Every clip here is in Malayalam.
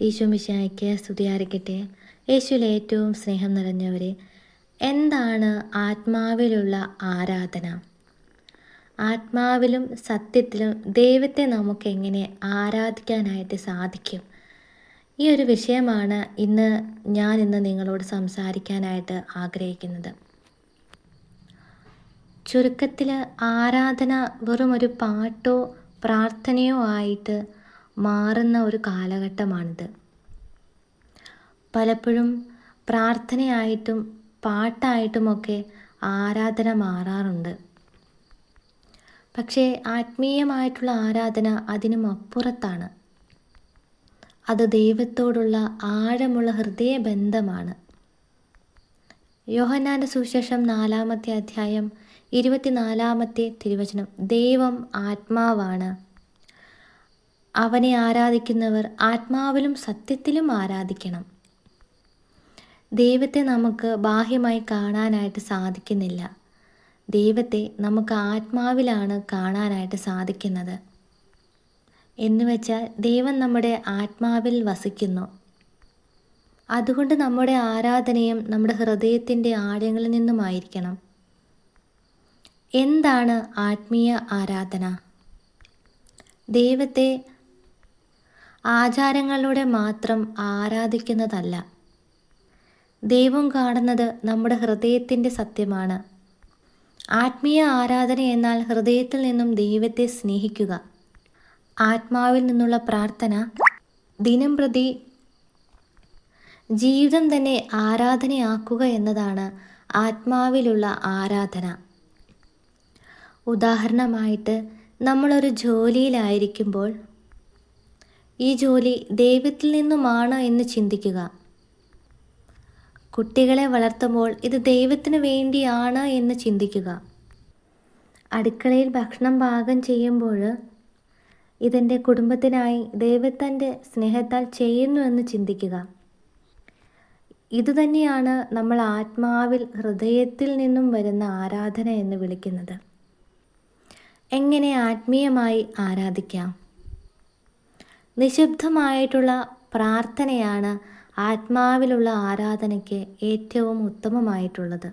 ഈശോ മിശായ്ക്ക് സ്തുതിയായിരിക്കട്ടെ. യേശുവിൽ ഏറ്റവും സ്നേഹം നിറഞ്ഞവരെ എന്താണ് ആത്മാവിലുള്ള ആരാധന? ആത്മാവിലും സത്യത്തിലും ദൈവത്തെ നമുക്ക് എങ്ങനെ ആരാധിക്കാനായിട്ട് സാധിക്കും? ഈ ഒരു വിഷയമാണ് ഇന്ന് ഞാൻ ഇന്ന് നിങ്ങളോട് സംസാരിക്കാനായിട്ട് ആഗ്രഹിക്കുന്നത്. ചുരുക്കത്തിൽ ആരാധന വെറും ഒരു പാട്ടോ പ്രാർത്ഥനയോ ആയിട്ട് മാറുന്ന ഒരു കാലഘട്ടമാണിത്. പലപ്പോഴും പ്രാർത്ഥനയായിട്ടും പാട്ടായിട്ടുമൊക്കെ ആരാധന മാറാറുണ്ട്. പക്ഷേ ആത്മീയമായിട്ടുള്ള ആരാധന അതിനും അപ്പുറത്താണ്. അത് ദൈവത്തോടുള്ള ആഴമുള്ള ഹൃദയബന്ധമാണ്. യോഹന്നാന്റെ സുശേഷം നാലാമത്തെ അധ്യായം ഇരുപത്തിനാലാമത്തെ തിരുവചനം ദൈവം ആത്മാവാണ്. അവനെ ആരാധിക്കുന്നവർ ആത്മാവിലും സത്യത്തിലും ആരാധിക്കണം. ദൈവത്തെ നമുക്ക് ബാഹ്യമായി കാണാനായിട്ട് സാധിക്കുന്നില്ല. ദൈവത്തെ നമുക്ക് ആത്മാവിലാണ് കാണാനായിട്ട് സാധിക്കുന്നത്. എന്നുവെച്ചാൽ ദൈവം നമ്മുടെ ആത്മാവിൽ വസിക്കുന്നു. അതുകൊണ്ട് നമ്മുടെ ആരാധനയും നമ്മുടെ ഹൃദയത്തിന്റെ ആഴങ്ങളിൽ നിന്നുമായിരിക്കണം. എന്താണ് ആത്മീയ ആരാധന? ദൈവത്തെ ആചാരങ്ങളിലൂടെ മാത്രം ആരാധിക്കുന്നതല്ല. ദൈവം കാണുന്നത് നമ്മുടെ ഹൃദയത്തിന്റെ സത്യമാണ്. ആത്മീയ ആരാധന എന്നാൽ ഹൃദയത്തിൽ നിന്നും ദൈവത്തെ സ്നേഹിക്കുക. ആത്മാവിൽ നിന്നുള്ള പ്രാർത്ഥന ദിനം പ്രതി ജീവിതം തന്നെ ആരാധനയാക്കുക എന്നതാണ് ആത്മാവിലുള്ള ആരാധന. ഉദാഹരണമായിട്ട് നമ്മളൊരു ജോലിയിലായിരിക്കുമ്പോൾ ഈ ജോലി ദൈവത്തിൽ നിന്നുമാണ് എന്ന് ചിന്തിക്കുക. കുട്ടികളെ വളർത്തുമ്പോൾ ഇത് ദൈവത്തിന് വേണ്ടിയാണ് എന്ന് ചിന്തിക്കുക. അടുക്കളയിൽ ഭക്ഷണം പാകം ചെയ്യുമ്പോൾ ഇതെന്റെ കുടുംബത്തിനായി ദൈവത്തിന്റെ സ്നേഹത്താൽ ചെയ്യുന്നു എന്ന് ചിന്തിക്കുക. ഇതുതന്നെയാണ് നമ്മൾ ആത്മാവിൽ ഹൃദയത്തിൽ നിന്നും വരുന്ന ആരാധന എന്ന് വിളിക്കുന്നത്. എങ്ങനെ ആത്മീയമായി ആരാധിക്കാം? നിശബ്ദമായിട്ടുള്ള പ്രാർത്ഥനയാണ് ആത്മാവിലുള്ള ആരാധനയ്ക്ക് ഏറ്റവും ഉത്തമമായിട്ടുള്ളത്.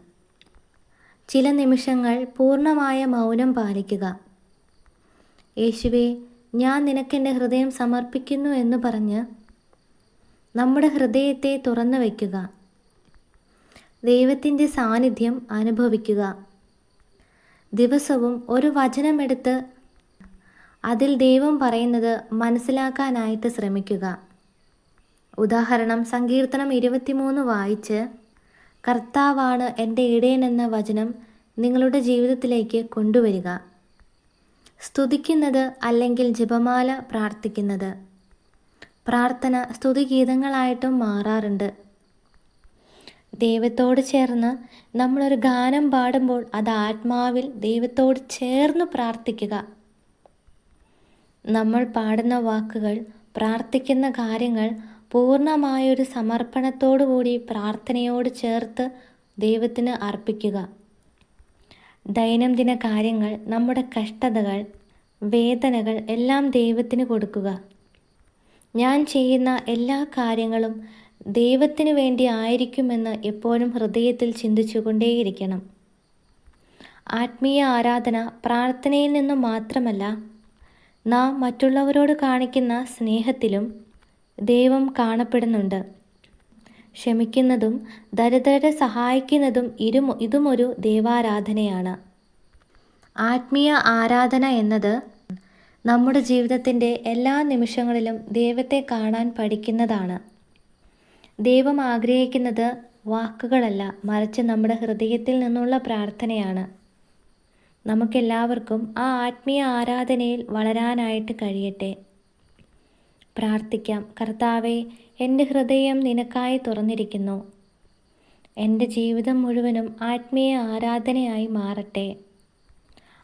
ചില നിമിഷങ്ങൾ പൂർണമായ മൗനം പാലിക്കുക. യേശുവെ ഞാൻ നിനക്കെന്റെ ഹൃദയം സമർപ്പിക്കുന്നു എന്ന് പറഞ്ഞ് നമ്മുടെ ഹൃദയത്തെ തുറന്നു വയ്ക്കുക. ദൈവത്തിന്റെ സാന്നിധ്യം അനുഭവിക്കുക. ദിവസവും ഒരു വചനമെടുത്ത് അതിൽ ദൈവം പറയുന്നത് മനസ്സിലാക്കാനായിട്ട് ശ്രമിക്കുക. ഉദാഹരണം സങ്കീർത്തനം ഇരുപത്തിമൂന്ന് വായിച്ച് കർത്താവാണ് എന്റെ ഇടയൻ എന്ന വചനം നിങ്ങളുടെ ജീവിതത്തിലേക്ക് കൊണ്ടുവരിക. സ്തുതിക്കുന്നത് അല്ലെങ്കിൽ ജപമാല പ്രാർത്ഥിക്കുന്നത്. പ്രാർത്ഥന സ്തുതിഗീതങ്ങളായിട്ടും മാറാറുണ്ട്. ദൈവത്തോട് ചേർന്ന് നമ്മളൊരു ഗാനം പാടുമ്പോൾ അത് ആത്മാവിൽ ദൈവത്തോട് ചേർന്ന് പ്രാർത്ഥിക്കുക. നമ്മൾ പാടുന്ന വാക്കുകൾ പ്രാർത്ഥിക്കുന്ന കാര്യങ്ങൾ പൂർണമായൊരു സമർപ്പണത്തോടുകൂടി പ്രാർത്ഥനയോട് ചേർത്ത് ദൈവത്തിന് അർപ്പിക്കുക. ദൈനംദിന കാര്യങ്ങൾ നമ്മുടെ കഷ്ടതകൾ വേദനകൾ എല്ലാം ദൈവത്തിന് കൊടുക്കുക. ഞാൻ ചെയ്യുന്ന എല്ലാ കാര്യങ്ങളും ദൈവത്തിന് വേണ്ടി ആയിരിക്കുമെന്ന് എപ്പോഴും ഹൃദയത്തിൽ ചിന്തിച്ചുകൊണ്ടേയിരിക്കണം. ആത്മീയ ആരാധന പ്രാർത്ഥനയിൽ നിന്നും മാത്രമല്ല നാം മറ്റുള്ളവരോട് കാണിക്കുന്ന സ്നേഹത്തിലും ദൈവം കാണപ്പെടുന്നുണ്ട്. ക്ഷമിക്കുന്നതും ദരിദ്രരെ സഹായിക്കുന്നതും ഇരു ഇതുമൊരു ദൈവാരാധനയാണ്. ആത്മീയ ആരാധന എന്നത് നമ്മുടെ ജീവിതത്തിന്റെ എല്ലാ നിമിഷങ്ങളിലും ദൈവത്തെ കാണാൻ പഠിക്കുന്നതാണ്. ദൈവം ആഗ്രഹിക്കുന്നത് വാക്കുകളല്ല മറിച്ച് നമ്മുടെ ഹൃദയത്തിൽ നിന്നുള്ള പ്രാർത്ഥനയാണ്. നമുക്കെല്ലാവർക്കും ആ ആത്മീയ ആരാധനയിൽ വളരാനായിട്ട് കഴിയട്ടെ. പ്രാർത്ഥിക്കാം. കർത്താവെ എന്റെ ഹൃദയം നിനക്കായി തുറന്നിരിക്കുന്നു. എന്റെ ജീവിതം മുഴുവനും ആത്മീയ ആരാധനയായി മാറട്ടെ.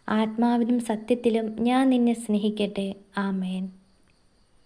ആത്മാവിലും സത്യത്തിലും ഞാൻ നിന്നെ സ്നേഹിക്കട്ടെ. ആമേൻ.